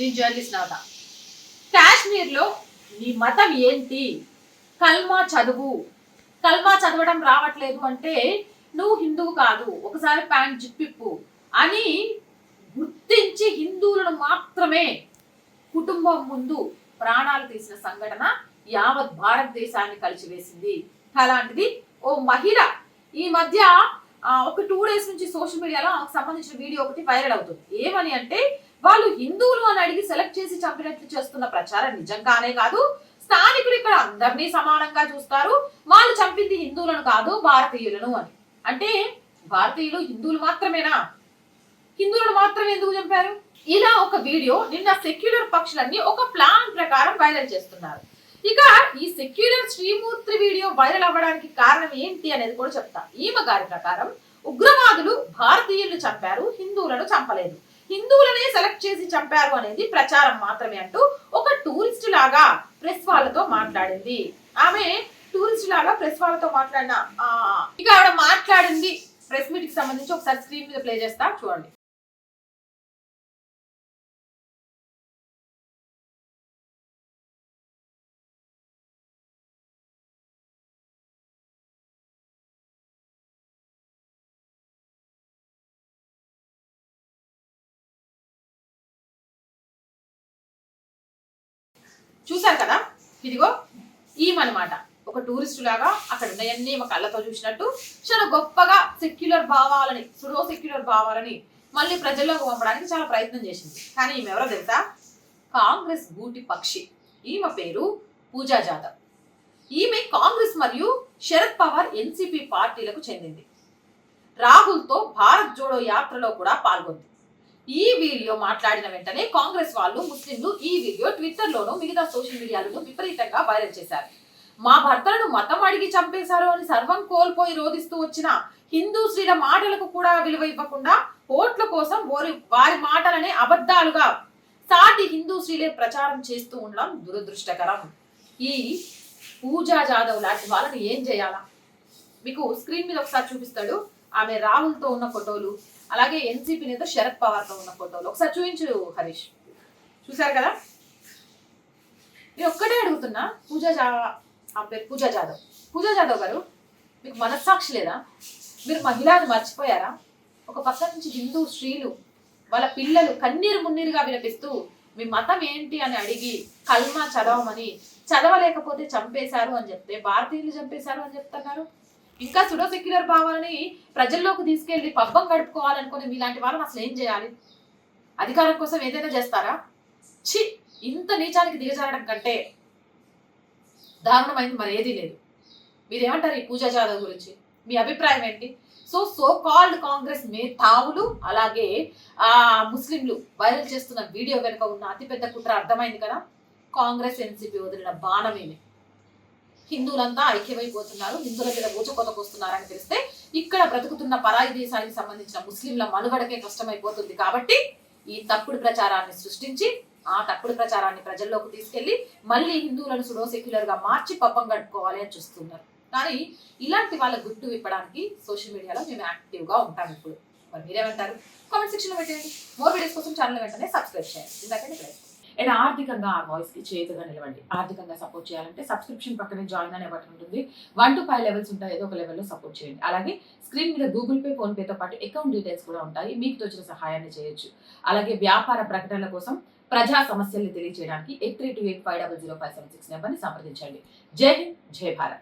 నేను జర్నలిస్ట్ నవత కాశ్మీర్లో నీ మతం ఏంటి? కల్మా చదువు. కల్మా చదవడం రావట్లేదు అంటే నువ్వు హిందువు కాదు. ఒకసారి ప్యాంట్ జిప్పిప్పు అని గుర్తించి హిందువులను మాత్రమే కుటుంబం ముందు ప్రాణాలు తీసిన సంఘటన యావత్ భారతదేశాన్ని కలిసివేసింది. అలాంటిది ఓ మహిళ ఈ మధ్య ఒక టూ డేస్ నుంచి సోషల్ మీడియాలో ఆమెకు సంబంధించిన వీడియో ఒకటి వైరల్ అవుతుంది. ఏమని అంటే వాళ్ళు హిందువులు అని అడిగి సెలెక్ట్ చేసి చంపినట్లు చేస్తున్న ప్రచారం నిజంగానే కాదు. స్థానికులు ఇక్కడ అందరినీ సమానంగా చూస్తారు. వాళ్ళు చంపింది హిందువులను కాదు భారతీయులను అని. అంటే భారతీయులు హిందువులు మాత్రమేనా? హిందువులను మాత్రమే ఎందుకు చంపారు? ఇలా ఒక వీడియో నిన్న సెక్యులర్ పక్షులన్నీ ఒక ప్లాన్ ప్రకారం వైరల్ చేస్తున్నారు. ఇక ఈ సెక్యులర్ శ్రీమూర్తి వీడియో వైరల్ అవ్వడానికి కారణం ఏంటి అనేది కూడా చెప్తా. ఈమె గారి ప్రకారం ఉగ్రవాదులు భారతీయులు చంపారు హిందువులను చంపలేదు. హిందువులనే సెలెక్ట్ చేసి చంపారు అనేది ప్రచారం మాత్రమే అంటూ ఒక టూరిస్ట్ లాగా ప్రెస్ వాళ్ళతో మాట్లాడింది. ఆమె టూరిస్ట్ లాగా ప్రెస్ వాళ్ళతో మాట్లాడిన ఇక ఆవిడ మాట్లాడింది. ప్రెస్ మీట్కి సంబంధించి ఒకసారి స్క్రీన్ మీద ప్లే చేస్తా చూడండి. చూశారు కదా? ఇదిగో ఈమనమాట. ఒక టూరిస్ట్ లాగా అక్కడ ఉన్నాయన్నీ మా కళ్ళతో చూసినట్టు చాలా గొప్పగా సెక్యులర్ భావాలని సుడో సెక్యులర్ భావాలని మళ్ళీ ప్రజల్లోకి పంపడానికి చాలా ప్రయత్నం చేసింది. కానీ ఈమె ఎవరో తెలుసా? కాంగ్రెస్ గూటి పక్షి. ఈమె పేరు పూజా జాదవ్. ఈమె కాంగ్రెస్ మరియు శరద్ పవార్ ఎన్సీపీ పార్టీలకు చెందింది. రాహుల్తో భారత్ జోడో యాత్రలో కూడా పాల్గొంది. ఈ వీడియో మాట్లాడిన వెంటనే కాంగ్రెస్ వాళ్ళు ముస్లింలు ఈ వీడియో ట్విట్టర్ లోను మిగతా సోషల్ మీడియాలోనూ విపరీతంగా వైరల్ చేశారు. మా భర్తలను మతం అడిగి చంపేశారు అని సర్వం కోల్పోయి రోధిస్తూ వచ్చిన హిందూ స్త్రీల మాటలకు కూడా విలువ ఇవ్వకుండా ఓట్ల కోసం వారి వారి మాటలనే అబద్ధాలుగా సాటి హిందూ స్త్రీలే ప్రచారం చేస్తూ ఉండడం దురదృష్టకరం. ఈ పూజా జాదవ్ లాంటి వాళ్ళని ఏం చేయాలా? మీకు స్క్రీన్ మీద ఒకసారి చూపిస్తాడు. ఆమె రాహుల్తో ఉన్న ఫోటోలు అలాగే ఎన్సీపీ నేత శరద్ పవార్తో ఉన్న ఫోటోలు. ఒకసారి చూపించు హరీష్. చూసారు కదా? నేను ఒక్కటే అడుగుతున్నా పూజా జా ఆ పేరు పూజా జాదవ్. పూజా జాదవ్ గారు మీకు మనస్సాక్షి లేదా? మీరు మహిళని మర్చిపోయారా? ఒక పక్క నుంచి హిందూ స్త్రీలు వాళ్ళ పిల్లలు కన్నీరు మున్నీరుగా వినిపిస్తూ మీ మతం ఏంటి? అని అడిగి కల్మా చదవమని చదవలేకపోతే చంపేశారు అని చెప్తే భారతీయులు చంపేశారు అని చెప్తున్నారు. ఇంకా సుడో సెక్యులర్ భావాలని ప్రజల్లోకి తీసుకెళ్ళి పబ్బం గడుపుకోవాలనుకుని మీలాంటి వాళ్ళని అసలు ఏం చేయాలి? అధికారం కోసం ఏదైనా చేస్తారా? చి ఇంత నీచానికి దిగజారడం కంటే దారుణమైంది మరి ఏదీ లేదు. మీరేమంటారు ఈ పూజా జాదవ్ గురించి? మీ అభిప్రాయం ఏంటి? సో సో కాల్డ్ కాంగ్రెస్ మేధావులు అలాగే ఆ ముస్లింలు వైరల్ చేస్తున్న వీడియో వెనుక ఉన్న అతిపెద్ద కుట్ర అర్థమైంది కదా? కాంగ్రెస్ ఎన్సీపీ వదిలిన బాణమేమి. హిందువులంతా ఐక్యమైపోతున్నారు హిందువుల మీద ఊచకొతకొస్తున్నారని తెలిస్తే ఇక్కడ బ్రతుకుతున్న పరాయి దేశానికి సంబంధించిన ముస్లింల మనుగడకే కష్టమైపోతుంది కాబట్టి ఈ తప్పుడు ప్రచారాన్ని సృష్టించి ఆ తప్పుడు ప్రచారాన్ని ప్రజల్లోకి తీసుకెళ్ళి మళ్ళీ హిందువులను సుడో సెక్యులర్గా మార్చి పప్పం గడుపుకోవాలి అని చూస్తున్నారు. కానీ ఇలాంటి వాళ్ళ గుట్టు విప్పడానికి సోషల్ మీడియాలో మేము యాక్టివ్గా ఉంటాం ఇప్పుడు. మరి మీరేమంటారు? కామెంట్ సెక్షన్లో పెట్టండి మోర్ వీడియోస్ కోసం ఛానల్ వెంటనే సబ్స్క్రైబ్ చేయండి. ఇందాకనే అండ్ ఆర్థికంగా ఆ వాయిస్కి చేతుగా నిలవండి. ఆర్థికంగా సపోర్ట్ చేయాలంటే సబ్స్క్రిప్షన్ పక్కనే జాయిన్ అనే బటన్ ఉంటుంది. వన్ టు ఫైవ్ లెవెల్స్ ఉంటాయి ఏదో ఒక లెవెల్లో సపోర్ట్ చేయండి. అలాగే స్క్రీన్ మీద గూగుల్ పే ఫోన్పేతో పాటు అకౌంట్ డీటెయిల్స్ కూడా ఉంటాయి. మీకు తోచిన సహాయాన్ని చేయొచ్చు. అలాగే వ్యాపార ప్రకటనల కోసం ప్రజా సమస్యల్ని తెలియజేయడానికి eight three two eight five double zero five seven six నెంబర్ని సంప్రదించండి. జై హింద్ జై భారత్.